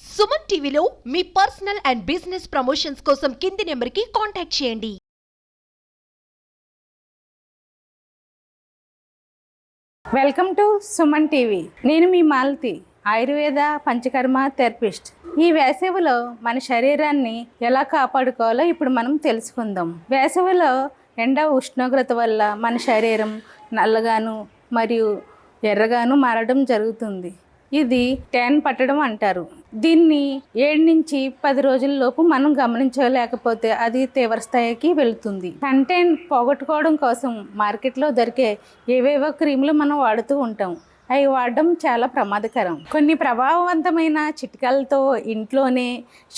సుమన్ టీవీలో మీ personal and business promotions కోసం కింది నెంబర్కి కాంటాక్ట్ చేయండి. Welcome to Suman TV. నేను మీ మాలతి ఆయుర్వేద పంచకర్మ థెరపిస్ట్. ఈ వేసవిలో మన శరీరాన్ని ఎలా కాపాడుకోవాలో ఇప్పుడు మనం తెలుసుకుందాం. వేసవిలో ఎండ ఉష్ణోగ్రత వల్ల మన శరీరం నల్లగాను మరియు ఎర్రగాను మారడం జరుగుతుంది. ఇది ట్యాన్ పట్టడం అంటారు. దీన్ని ఏడు నుంచి పది రోజుల లోపు మనం గమనించలేకపోతే అది తీవ్ర స్థాయికి వెళుతుంది. కంటెంట్ పోగొట్టుకోవడం కోసం మార్కెట్లో దొరికే ఏవేవో క్రీములు మనం వాడుతూ ఉంటాం. అవి వాడడం చాలా ప్రమాదకరం. కొన్ని ప్రభావవంతమైన చిట్కాలతో ఇంట్లోనే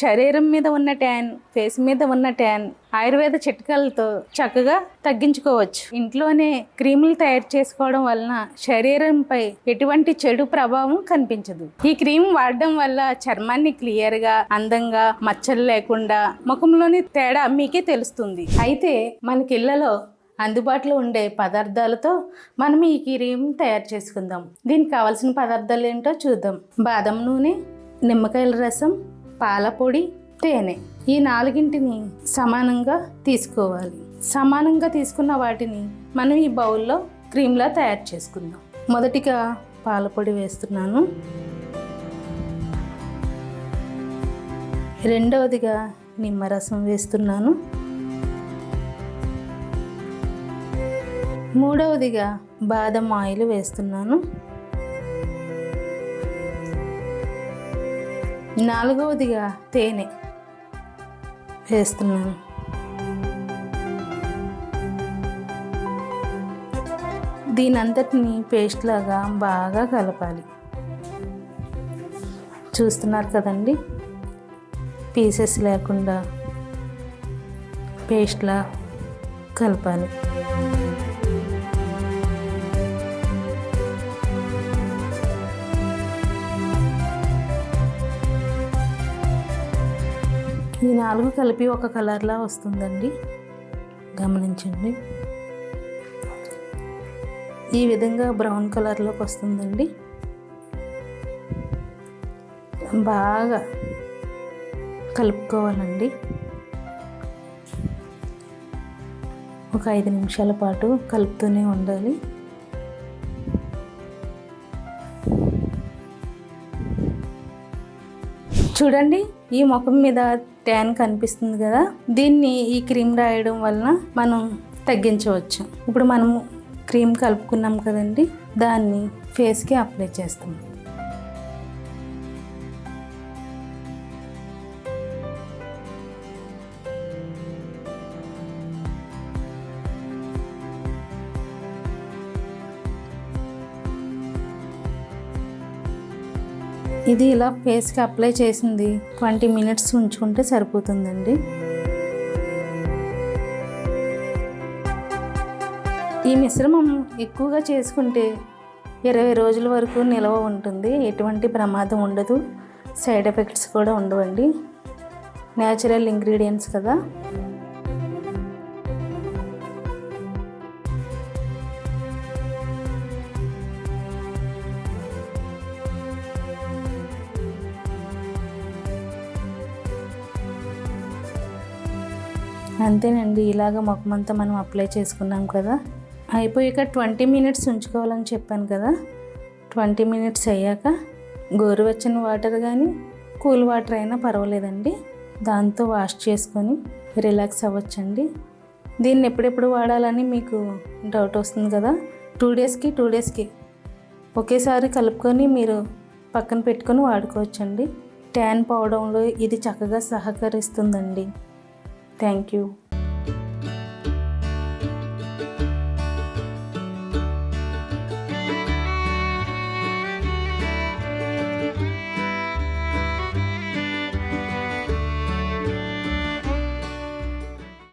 శరీరం మీద ఉన్న ట్యాన్ ఫేస్ మీద ఉన్న ట్యాన్ ఆయుర్వేద చిట్కాలతో చక్కగా తగ్గించుకోవచ్చు. ఇంట్లోనే క్రీములు తయారు చేసుకోవడం వలన శరీరంపై ఎటువంటి చెడు ప్రభావం కనిపించదు. ఈ క్రీమ్ వాడడం వల్ల చర్మాన్ని క్లియర్గా అందంగా మచ్చలు లేకుండా ముఖంలోని తేడా మీకే తెలుస్తుంది. అయితే మనకి ఇళ్ళలో అందుబాటులో ఉండే పదార్థాలతో మనం ఈ క్రీమ్ తయారు చేసుకుందాం. దీనికి కావాల్సిన పదార్థాలు ఏంటో చూద్దాం. బాదం నూనె నిమ్మకాయల రసం పాలపొడి తేనె. ఈ నాలుగింటిని సమానంగా తీసుకోవాలి. సమానంగా తీసుకున్న వాటిని మనం ఈ బౌల్లో క్రీమ్లా తయారు చేసుకుందాం. మొదటిగా పాలపొడి వేస్తున్నాను. రెండవదిగా నిమ్మరసం వేస్తున్నాను. మూడవదిగా బాదం ఆయిల్ వేస్తున్నాను. నాలుగవదిగా తేనె వేస్తున్నాను. దీని అంతటిని పేస్ట్ లాగా బాగా కలపాలి. చూస్తున్నారు కదండి? పీసెస్ లేకుండా పేస్ట్లా కలపాలి. ఈ నాలుగు కలిపి ఒక కలర్లా వస్తుందండి. గమనించండి. ఈ విధంగా బ్రౌన్ కలర్లోకి వస్తుందండి. బాగా కలుపుకోవాలండి. ఒక ఐదు నిమిషాల పాటు కలుపుతూనే ఉండాలి. చూడండి ఈ ముఖం మీద ట్యాన్ కనిపిస్తుంది కదా. దీన్ని ఈ క్రీమ్ రాయడం వలన మనం తగ్గించవచ్చు. ఇప్పుడు మనము క్రీమ్ కలుపుకున్నాం కదండి దాన్ని ఫేస్కి అప్లై చేస్తాం. ఇది ఇలా ఫేస్కి అప్లై చేసింది. ట్వంటీ మినిట్స్ ఉంచుకుంటే సరిపోతుందండి. ఈ మిశ్రమం ఎక్కువగా చేసుకుంటే ఇరవై రోజుల వరకు నిల్వ ఉంటుంది. ఎటువంటి ప్రమాదం ఉండదు. సైడ్ ఎఫెక్ట్స్ కూడా ఉండవండి. న్యాచురల్ ఇంగ్రీడియంట్స్ కదా. అంతేనండి ఇలాగ మొక్కమంతా మనం అప్లై చేసుకున్నాం కదా. అయిపోయాక ట్వంటీ మినిట్స్ ఉంచుకోవాలని చెప్పాను కదా. ట్వంటీ మినిట్స్ అయ్యాక గోరువెచ్చని వాటర్ కానీ కూల్ వాటర్ అయినా పర్వాలేదండి. దాంతో వాష్ చేసుకొని రిలాక్స్ అవ్వచ్చండి. దీన్ని ఎప్పుడెప్పుడు వాడాలని మీకు డౌట్ వస్తుంది కదా. టూ డేస్కి టూ డేస్కి ఒకేసారి కలుపుకొని మీరు పక్కన పెట్టుకొని వాడుకోవచ్చండి. ట్యాన్ పోవడంలో ఇది చక్కగా సహకరిస్తుందండి. Thank you.